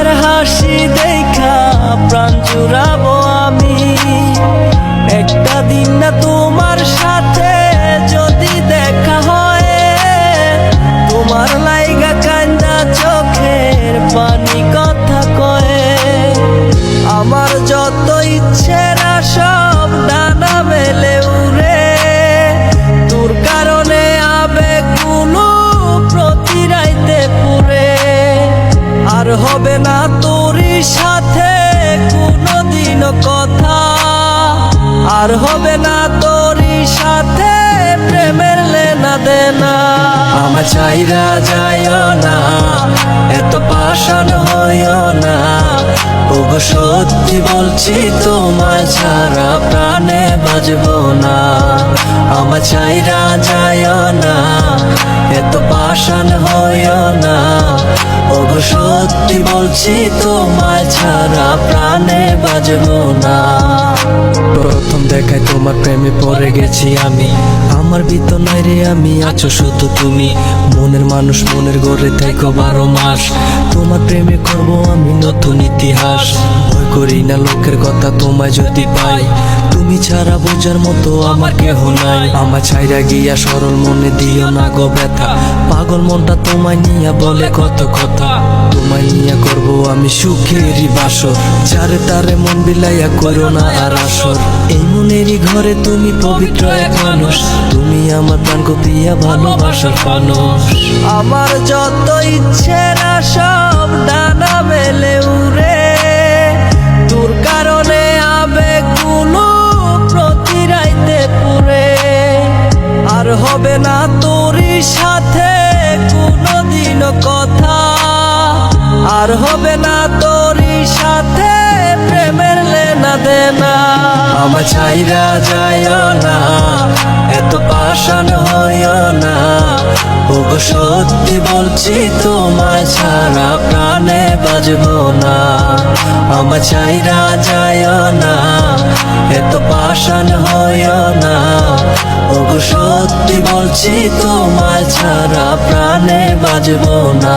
মুখের হাসি দেখা প্রাণ চুরাবো আমি। হবে না তোর সাথে কোনোদিনও কথা। আর হবে না তোর সাথে প্রেমের লেনা দেনা। আমার চাইরা যায় না, এত পাষাণ হইও না। ওগো সত্যি বলছি তোমার ছাড়া প্রাণে বাজব না। আমার চাইরা যায় না, এত পাষাণ হইও না। বলছি, তোমায় ছাড়া প্রাণে বাজবো না। প্রথম দেখায় তোমার প্রেমে পড়ে গেছি আমি। আমার নাই রে, আমি আছো শুধু তুমি। মনের মানুষ মনের গড়ে থাইকো বারো মাস। তোমার প্রেমে করব আমি নতুন ইতিহাস। ভয় করি না লোকের কথা তোমায় যদি পাই। তুমি ছাড়া বোঝার মতো আমার কেহ নাই। আমার ছাইরা গিয়া সরল মনে দিও না গো ব্যথা। পাগল মনটা তোমায় নিয়া বলে কত কথা। নিয়া করব আমি সুখেরই বাসর। চারে তারে মন বিলাইয়া করো না আর আসর। এই মনেরই ঘরে তুমি পবিত্র এক মানুষ। তুমি আমার প্রাণ কপিয়া ভালোবাসার মানুষ। আমার যত ইচ্ছে সব ডানা আর হবে না তোরই সাথে, প্রেমের লেনা দেনা। আমার চাইরা যাইও না, এত পাষাণ হইও না। ওগো, সত্যি বলছি, তোমায় ছাড়া প্রাণে বাজবো না। আমার চাইরা যায় না, এত পাষাণ হইও না। ওগো, সত্যি বলছি, তোমায় ছাড়া প্রাণে বাজবো না।